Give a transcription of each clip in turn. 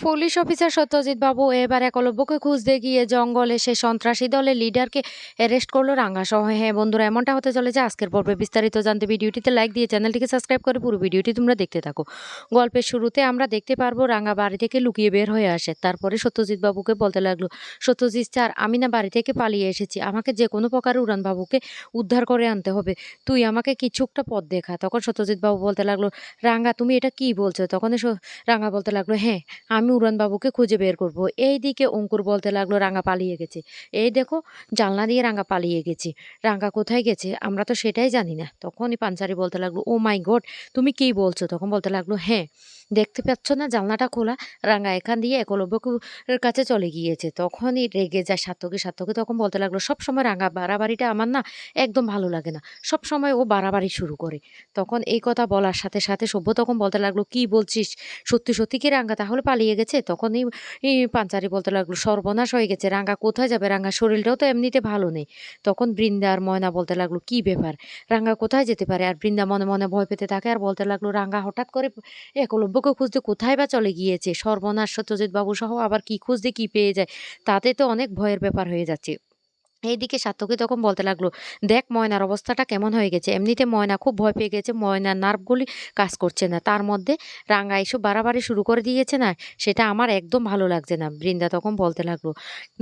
Police officer Satyajit বাবু এবার একলব্যকে খুঁজতে গিয়ে জঙ্গলে সে সন্ত্রাসী দলের লিডারকে অ্যারেস্ট করল রাঙ্গা সহ হ্যাঁ বন্ধুরা, এমনটা হতে চলেছে আজকের পর্বে বিস্তারিত জানতে। ভিডিওটিতে লাইক দিয়ে চ্যানেলটিকে সাবস্ক্রাইব করে পুরো ভিডিওটি তোমরা দেখতে থাকো। গল্পের শুরুতে আমরা দেখতে পারব রাঙ্গা বাড়ি থেকে লুকিয়ে বের হয়ে আসে। তারপরে সত্যজিৎ বাবুকে বলতে লাগল, সত্যজিৎ স্যার, আমি না বাড়ি থেকে পালিয়ে এসেছি। আমাকে যে কোনো প্রকারে উড়ান বাবুকে উদ্ধার করে আনতে হবে। তুই আমাকে কিছু একটা পথ দেখা। তখন সত্যজিৎ বাবু বলতে লাগল, রাঙ্গা, তুমি এটা কি বলছো? তখন রাঙ্গা বলতে লাগল হ্যাঁ আমি উড়ানবাবুকে খুঁজে বের করব। এই দিকে অঙ্কুর বলতে লাগল, রাঙা পালিয়ে গেছে। এই দেখো, জানলা দিয়ে রাঙা পালিয়ে গেছে। রাঙা কোথায় গেছে? আমরা তো সেটাই জানি না। তখনই পাঞ্চারি বলতে লাগল, ও মাই গড, তুমি কি বলছো? তখন বলতে লাগল হ্যাঁ। দেখতে পাচ্ছ না? জানলাটা খোলা। রাঙা এখান দিয়ে একলব্যের কাছে চলে গিয়েছে। তখনই রেগে যায় সার্থকে। সার্থকে তখন বলতে লাগল, সব সময় রাঙ্গা বাড়াবাড়িটা আমার না একদম ভালো লাগে না। সব সময় ও বাড়াবাড়ি শুরু করে। তখন এই কথা বলার সাথে সাথে সভ্য তখন বলতে লাগল, কি বলছিস? সত্যি সত্যি কি রাঙ্গা তাহলে পালিয়ে গেছে? তখনই পাঞ্চারি বলতে লাগল, সর্বনাশ হয়ে গেছে। রাঙ্গা কোথায় যাবে? রাঙ্গা শরীরটাও তো এমনিতে ভালো নেই। তখন বৃন্দা আর ময়না বলতে লাগল, কি ব্যাপার? রাঙ্গা কোথায় যেতে পারে? আর বৃন্দা মনে মনে ভয় পেতে থাকে আর বলতে লাগল রাঙ্গা হঠাৎ করে একলব্যকে খুঁজতে কোথায় বা চলে গিয়েছে? সর্বনাশ সত্যজিৎ বাবু সহ আবার কি খুঁজতে কি পেয়ে যায়? তাতে তো অনেক ভয়ের ব্যাপার হয়ে যাচ্ছে। এইদিকে সার্থকী তখন বলতে লাগল, দেখ ময়নার অবস্থাটা কেমন হয়ে গেছে? এমনিতে ময়না খুব ভয় পেয়ে গেছে, ময়নার নার্ভগুলি কাজ করছে না। তার মধ্যে রাঙ্গা এসব বাড়াবাড়ি শুরু করে দিয়েছে না? সেটা আমার একদম ভালো লাগছে না। বৃন্দা তখন বলতে লাগল,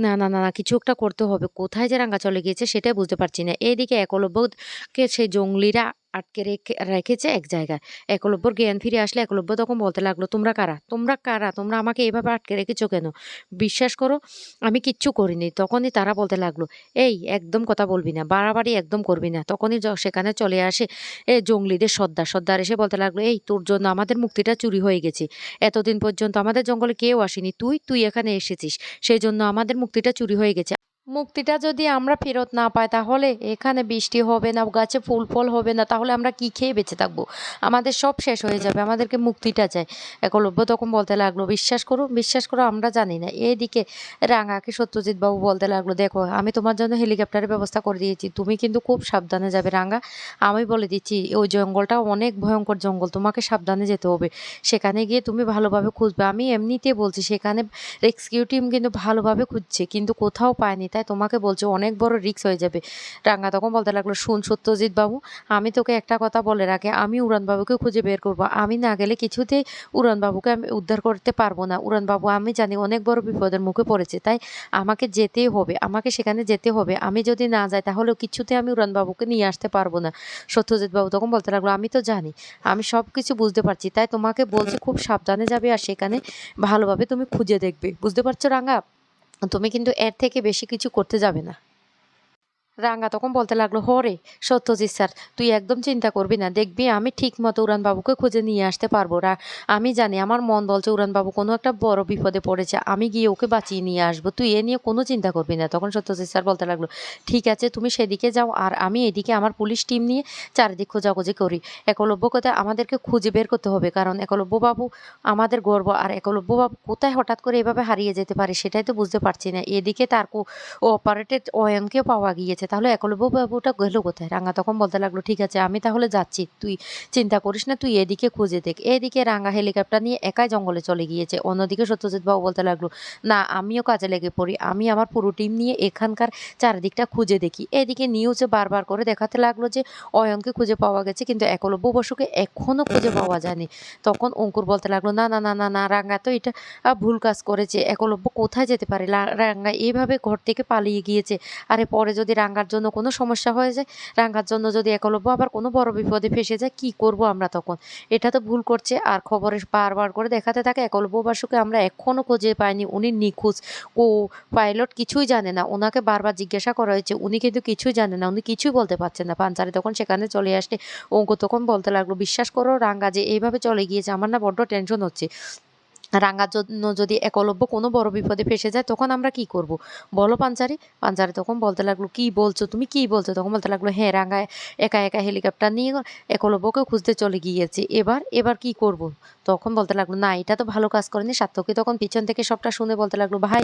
না না না না, কিছু একটা করতে হবে। কোথায় যে রাঙ্গা চলে গিয়েছে সেটাই বুঝতে পারছি না। এইদিকে একলব্যকে সেই জঙ্গলিরা আটকে রেখে, রেখেছে এক জায়গায়। একলব্যর জ্ঞান ফিরে আসলে একলব্য তখন বলতে লাগল, তোমরা কারা? তোমরা কারা? তোমরা আমাকে এভাবে আটকে রেখেছো কেন? বিশ্বাস করো, আমি কিচ্ছু করিনি। তখনই তারা বলতে লাগল, এই, একদম কথা বলবি না, বাড়াবাড়ি একদম করবি না। তখনই সেখানে চলে আসে এ জঙ্গলিদের সর্দার। সর্দার এসে বলতে লাগল, এই, তোর জন্য আমাদের মুক্তিটা চুরি হয়ে গেছে। এতদিন পর্যন্ত আমাদের জঙ্গলে কেউ আসেনি। তুই তুই এখানে এসেছিস। সেই জন্য আমাদের মুক্তিটা চুরি হয়ে গেছে। মুক্তিটা যদি আমরা ফেরত না পাই, তাহলে এখানে বৃষ্টি হবে না, গাছে ফুল ফল হবে না, তাহলে আমরা কি খেয়ে বেঁচে থাকব? আমাদের সব শেষ হয়ে যাবে, আমাদেরকে মুক্তিটা চাই। একলব্য তখন বলতে লাগল, বিশ্বাস করো বিশ্বাস করো, আমরা জানি না। এইদিকে রাঙাকে সত্যজিৎ বাবু বলতে লাগল, দেখো, আমি তোমার জন্য হেলিকপ্টারের ব্যবস্থা করে দিয়েছি, তুমি কিন্তু খুব সাবধানে যাবে রাঙা। আমি বলে দিচ্ছি, ওই জঙ্গলটা অনেক ভয়ঙ্কর জঙ্গল, তোমাকে সাবধানে যেতে হবে। সেখানে গিয়ে তুমি ভালোভাবে খুঁজবে। আমি এমনিতে বলছি, সেখানে রেস্কিউ টিম কিন্তু ভালোভাবে খুঁজছে, কিন্তু কোথাও পায়নি। তাই তোমাকে বলছে অনেক বড় রিক্স হয়ে যাবে। রাঙা তখন বলতে লাগল, শুন সত্যজিৎ বাবু, আমি তোকে একটা কথা বলে রাখি আমি উড়ানবাবুকে খুঁজে বের করব। আমি না গেলে কিছুতেই উড়ানবাবুকে আমি উদ্ধার করতে পারব না। উড়ানবাবু, আমি জানি অনেক বড় বিপদের মুখে পড়েছে, তাই আমাকে যেতেই হবে, আমাকে সেখানে যেতে হবে। আমি যদি না যাই, তাহলে কিছুতে আমি উড়ানবাবুকে নিয়ে আসতে পারব না। সত্যজিৎ বাবু তখন বলতে লাগল, আমি তো জানি, আমি সব কিছু বুঝতে পারছি, তাই তোমাকে বলছি খুব সাবধানে যাবে আর সেখানে ভালোভাবে তুমি খুঁজে দেখবে। বুঝতে পারছ রাঙা? তুমি কিন্তু এর থেকে বেশি কিছু করতে যাবে না। রাঙ্গা তখন বলতে লাগল হরে সত্যজিৎ স্যার, তুই একদম চিন্তা করবি না। দেখবি, আমি ঠিক মতো উড়ানবাবুকে খুঁজে নিয়ে আসতে পারব রা আমি জানি আমার মন বলছে উড়ানবাবু কোনো একটা বড় বিপদে পড়েছে। আমি গিয়ে ওকে বাঁচিয়ে নিয়ে আসব। তুই এ নিয়ে কোনো চিন্তা করবি না। তখন সত্যজিৎ স্যার বলতে লাগল, ঠিক আছে, তুমি সেদিকে যাও আর আমি এদিকে আমার পুলিশ টিম নিয়ে চারিদিক খোঁজাখুঁজি করি। একলব্য কোথায়? আমাদেরকে খুঁজে বের করতে হবে। কারণ একলব্য বাবু আমাদের গর্ব আর একলব্য বাবু কোথায় হঠাৎ করে এভাবে হারিয়ে যেতে পারে সেটাই তো বুঝতে পারছি না। এদিকে তার অপারেটেড অয়নকেও পাওয়া গিয়েছে। তাহলে একলব্য বাবুটা গেল কোথায়? রাঙা তখন বলতে লাগল, ঠিক আছে, আমি তাহলে যাচ্ছি। তুই চিন্তা করিস না, তুই এদিকে খুঁজে দেখ। এদিকে রাঙা হেলিকপ্টার নিয়ে একাই জঙ্গলে চলে গিয়েছে। অন্যদিকে সত্যজিৎ বাবু বলতে লাগল, না, আমিও কাজে লেগে পড়ি। আমি আমার পুরো টিম নিয়ে এখানকার চারিদিকটা খুঁজে দেখি। এদিকে নিউজে বারবার করে দেখাতে লাগল যে অয়নকে খুঁজে পাওয়া গেছে, কিন্তু একলব্য বসুকে এখনও খুঁজে পাওয়া যায়নি। তখন অঙ্কুর বলতে লাগল, না না না না না রাঙ্গা তো এটা ভুল কাজ করেছে। একলব্য কোথায় যেতে পারে? রাঙ্গা এইভাবে ঘর থেকে পালিয়ে গিয়েছে। আরে পরে যদি রাঙ্গার জন্য কোনো সমস্যা হয়ে যায়, রাঙ্গার জন্য যদি একলব্য আবার কোনো বড় বিপদে ফেসে যায়, কি করব আমরা তখন? এটা তো ভুল করছে। আর খবরে বারবার করে দেখাতে থাকে, একলব্য বাসুকে আমরা এখনও খুঁজে পাইনি, উনি নিখোঁজ। ও পাইলট কিছুই জানে না। ওনাকে বারবার জিজ্ঞাসা করা হয়েছে, উনি কিন্তু কিছুই জানে না, উনি কিছুই বলতে পারছেন না। পাঞ্চারি তখন সেখানে চলে আসলে অঙ্ক তখন বলতে লাগল, বিশ্বাস করো রাঙ্গা যে এইভাবে চলে গিয়েছে, আমার না বড্ড টেনশন হচ্ছে। রাঙ্গার জন্য যদি একলব্য কোনো বড় বিপদে ফেসে যায়, তখন আমরা কি করব? বলো পাঞ্চারি পাঞ্চারি তখন বলতে লাগল, কি বলছো তুমি? কি বলছো? তখন বলতে লাগল হ্যাঁ রাঙ্গায় একা একা হেলিকপ্টার নিয়ে একলব্যকে খুঁজতে চলে গিয়েছে। এবার এবার কি করব? তখন বলতে লাগল, না, এটা তো ভালো কাজ করেনি সাত্তকী তখন পিছন থেকে সবটা শুনে বলতে লাগল, ভাই,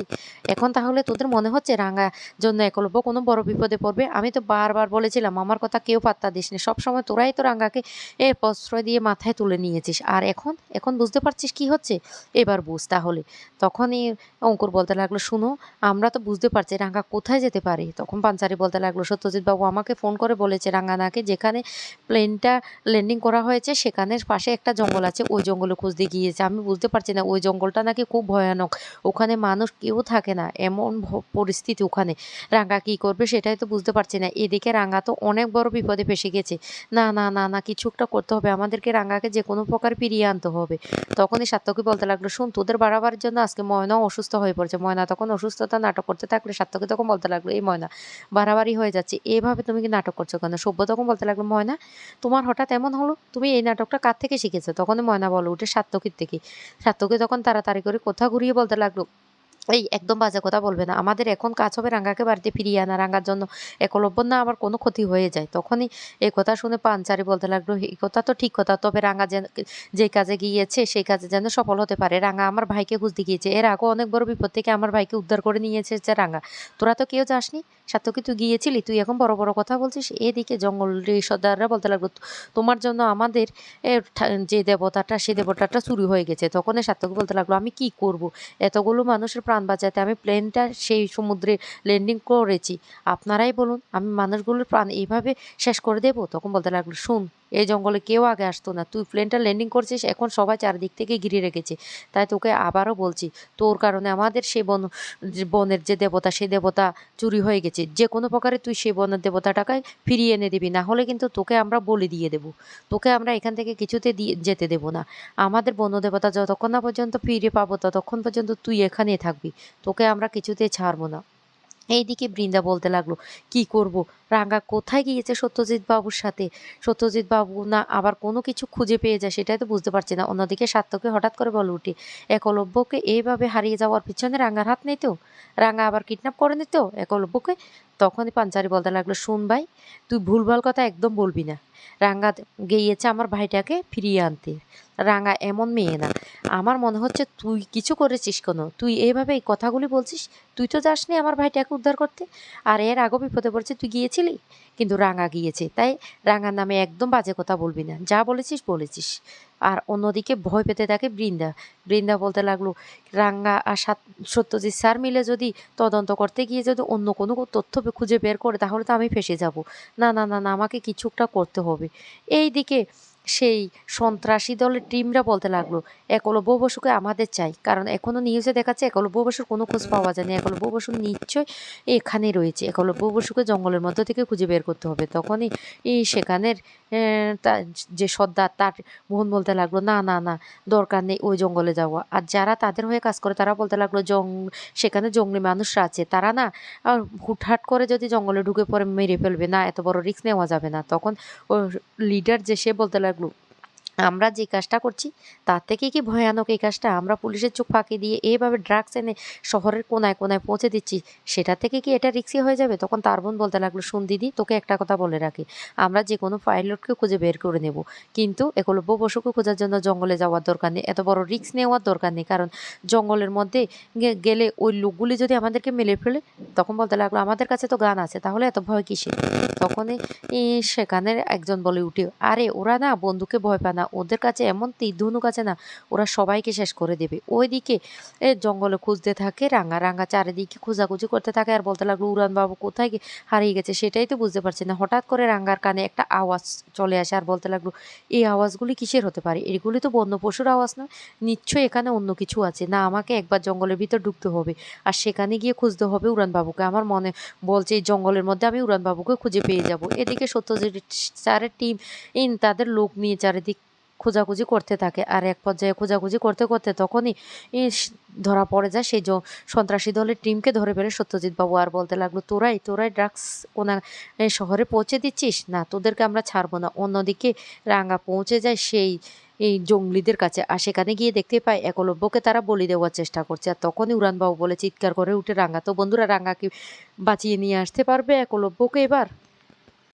এখন তাহলে তোদের মনে হচ্ছে রাঙা জন্য একলব্য কোনো বড় বিপদে পড়বে? আমি তো বারবার বলেছিলাম, আমার কথা কেউ পাত্তা দিস না, সবসময় তোরাই তো রাঙ্গাকে এ প্রশ্রয় দিয়ে মাথায় তুলে নিয়েছিস, আর এখন এখন বুঝতে পারছিস কি হচ্ছে? এবার বুঝ তাহলে। তখনই অঙ্কুর বলতে লাগল, শুনো, আমরা তো বুঝতে পারছি রাঙ্গা কোথায় যেতে পারে। তখন পাঞ্চারি বলতে লাগল, সত্যজিৎ বাবু আমাকে ফোন করে বলেছে রাঙ্গা নাকি যেখানে প্লেনটা ল্যান্ডিং করা হয়েছে, সেখানের পাশে একটা জঙ্গল আছে, ওই জঙ্গলে খুঁজতে গিয়েছে। আমি বুঝতে পারছি না, ওই জঙ্গলটা নাকি খুব ভয়ানক। ওখানে মানুষ কেউ থাকে না, এমন পরিস্থিতি ওখানে। রাঙ্গা কি করবে সেটাই তো বুঝতে পারছি না। এদিকে রাঙ্গা তো অনেক বড় বিপদে ফেসে গেছে। না না না না, কিছু একটা করতে হবে। আমাদেরকে রাঙ্গাকে যে কোনো প্রকার ফিরিয়ে আনতে হবে। তখনই সাত্তকী বলতে লাগল, শুন, তোদের বাড়াবার জন্য আজকে ময়নাও অসুস্থ হয়ে পড়ছে। ময়না তখন অসুস্থতা নাটক করতে থাকলে সাত্তকী তখন বলতে লাগল, এই ময়না, বাড়াবাড়ি হয়ে যাচ্ছে। এভাবে তুমি কি নাটক করছ কেন? সভ্য তখন বলতে লাগল, ময়না, তোমার হঠাৎ এমন হলো? তুমি এই নাটকটা কার থেকে শিখেছো? তখন ময়না বলো, উঠে সাত্তকীর থেকে সার্থকে তখন তাড়াতাড়ি করে কথা ঘুরিয়ে বলতে লাগল এই একদম বাজে কথা বলবে না। আমাদের এখন কাজ হবে রাঙ্গাকে বাড়িতে ফিরিয়ে আনা। রাঙ্গার জন্য একলব্য না, আবার কোনো ক্ষতি হয়ে যায়। তখনই এই কথা শুনে পাঞ্চারি বলতে লাগল এই কথা তো ঠিক কথা। তবে রাঙ্গা যেন, যে কাজে গিয়েছে, সেই কাজে যেন সফল হতে পারে। রাঙ্গা আমার ভাইকে খুঁজতে গিয়েছে এর আগেও অনেক বড় বিপদ থেকে আমার ভাইকে উদ্ধার করে নিয়েছে যে রাঙ্গা। তোরা তো কেউ যাসনি। সাথে তুই গিয়েছিলি? তুই এখন বড় বড় কথা বলছিস? এদিকে জঙ্গল সর্দাররা বলতে লাগল, তোমার জন্য আমাদের যে দেবতাটা, সে দেবতাটা চুরি হয়ে গেছে। তখন সার্থক বলতে লাগল, আমি কি করব? এতগুলো মানুষের বাঁচাতে আমি প্লেনটা সেই সমুদ্রে ল্যান্ডিং করেছি। আপনারাই বলুন, আমি মানুষগুলোর প্রাণ এইভাবে শেষ করে দেবো? তখন বলতে লাগল, শুন এই জঙ্গলে কেউ আগে আসতো না। তুই প্লেনটা ল্যান্ডিং করছিস, এখন সবাই চারদিক থেকে ঘিরে রেখেছে। তাই তোকে আবারও বলছি, তোর কারণে আমাদের সেই বন বনের যে দেবতা সেই দেবতা চুরি হয়ে গেছে। যে কোনো প্রকারে তুই সেই বনের দেবতাটাকে ফিরিয়ে এনে দিবি, না হলে কিন্তু তোকে আমরা বলি দিয়ে দেবো। তোকে আমরা এখান থেকে কিছুতে দিয়ে যেতে দেবো না। আমাদের বন দেবতা যতক্ষণ না পর্যন্ত ফিরে পাবো, ততক্ষণ পর্যন্ত তুই এখানেই থাকবি। তোকে আমরা কিছুতেই ছাড়বো না। এইদিকে বৃন্দা বলতে লাগল, কি করব? রাঙ্গা কোথায় গিয়েছে সত্যজিৎ বাবুর সাথে? সত্যজিৎ বাবু না আবার কোনো কিছু খুঁজে পেয়ে যায় সেটাই তো বুঝতে পারছি না। অন্যদিকে সার্থকে হঠাৎ করে বলে উঠে, একলব্যকে এইভাবে হারিয়ে যাওয়ার পিছনে রাঙ্গার হাত নেই তো? রাঙ্গা আবার কিডন্যাপ করে নিত একলব্যকে? তখনই পাঞ্চারি বলতে লাগল, শুন ভাই, তুই ভুলভাল কথা একদম বলবি না। রাঙ্গা গিয়েছে আমার ভাইটাকে ফিরিয়ে আনতে। রাঙ্গা এমন মেয়ে না। আমার মনে হচ্ছে তুই কিছু করেছিস কোনো। তুই এইভাবে এই কথাগুলি বলছিস, তুই তো যাসনি আমার ভাইটাকে উদ্ধার করতে। আর এর আগেও বিপদে পড়ছে, তুই গিয়েছিলি কিন্তু রাঙা গিয়েছে, তাই রাঙার নামে একদম বাজে কথা বলবি না। যা বলেছিস বলেছিস। আর অন্যদিকে ভয় পেতে থাকে বৃন্দা। বৃন্দা বলতে লাগল রাঙ্গা আর সাত- সত্যজিৎ স্যার মিলে যদি তদন্ত করতে গিয়ে যদি অন্য কোনো তথ্য খুঁজে বের করে, তাহলে তো আমি ফেসে যাব। না না না না, আমাকে কিছুটা করতে হবে। এই দিকে সেই সন্ত্রাসী দলের টিমরা বলতে লাগল একলব্য বসুকে আমাদের চাই। কারণ এখনও নিউজে দেখাচ্ছে একলব্য বসুর কোনো খোঁজ পাওয়া যায়নি। একলব্য বসু নিশ্চয় এখানে রয়েছে। একলব্য বসুকে জঙ্গলের মধ্য থেকে খুঁজে বের করতে হবে। তখনই এই সেখানের যে সর্দার তার মোহন বলতে লাগল, না না না, দরকার নেই ওই জঙ্গলে যাওয়া। আর যারা তাদের হয়ে কাজ করে তারা বলতে লাগল, জং, সেখানে জঙ্গলি মানুষরা আছে। তারা না, আর হুটহাট করে যদি জঙ্গলে ঢুকে পড়ে মেরে ফেলবে, না, এত বড় রিস্ক নেওয়া যাবে না। তখন ও লিডার যে সে বলতে লাগল Agnew. আমরা যে কাজটা করছি, তার থেকে কি ভয়ানক এই কাজটা? আমরা পুলিশের চোখ ফাঁকি দিয়ে এইভাবে ড্রাগস এনে শহরের কোনায় কোনায় পৌঁছে দিচ্ছি, সেটা থেকে কি এটা রিক্সি হয়ে যাবে? তখন তার বোন বলতে লাগল, শুন দিদি, তোকে একটা কথা বলে রাখি। আমরা যে কোনো পাইলটকে খুঁজে বের করে নেব। কিন্তু একলব্য বসুকে খোঁজার জন্য জঙ্গলে যাওয়ার দরকার নেই। এত বড় রিক্স নেওয়ার দরকার নেই। কারণ জঙ্গলের মধ্যে গেলে ওই লোকগুলি যদি আমাদেরকে মেলে ফেলে, তখন বলতে লাগল, আমাদের কাছে তো গান আছে, তাহলে এত ভয় কিসের? তখনই সেখানে একজন বলে উঠে, আরে, ওরা না বন্ধুকে ভয় পায় না। ওদের কাছে এমন ধনুক আছে না, ওরা সবাইকে শেষ করে দেবে। ওইদিকে, এ জঙ্গলে খুঁজতে থাকে রাঙা রাঙা চারিদিকে খোঁজাখুঁজি করতে থাকে আর বলতে লাগল, উড়ান বাবু কোথায় হারিয়ে গেছে, সেটাই তো বুঝতে পারছি না। হঠাৎ করে রাঙ্গার কানে একটা আওয়াজ চলে আসে আর বলতে লাগল, এই আওয়াজগুলি কিসের হতে পারে? এগুলি তো বন্য পশুর আওয়াজ নয়। নিশ্চয়ই এখানে অন্য কিছু আছে। না, আমাকে একবার জঙ্গলের ভিতর ঢুকতে হবে আর সেখানে গিয়ে খুঁজতে হবে উড়ান বাবুকে। আমার মনে বলছে, এই জঙ্গলের মধ্যে আমি উড়ান বাবুকে খুঁজে পেয়ে যাব। এদিকে সত্যজিৎ স্যারের টিম ইন, তাদের লোক নিয়ে চারিদিক খোঁজাখুঁজি করতে থাকে। আর এক পর্যায়ে খোঁজাখুঁজি করতে করতে তখনই ধরা পড়ে যায় সেই সন্ত্রাসী দলের টিমকে ধরে ফেলে সত্যজিৎ বাবু। আর বলতে লাগল, তোরাই তোরাই ড্রাগস কোনা শহরে পৌঁছে দিচ্ছিস? না, তোদেরকে আমরা ছাড়বো না। অন্যদিকে রাঙা পৌঁছে যায় সেই, এই জঙ্গলিদের কাছে। আর সেখানে গিয়ে দেখতে পায়, একলব্যকে তারা বলি দেওয়ার চেষ্টা করছে। আর তখনই উড়ানবাবু বলে, চিৎকার করে উঠে রাঙ্গা। তো বন্ধুরা, রাঙ্গাকে বাঁচিয়ে নিয়ে আসতে পারবে একলব্যকে এবার?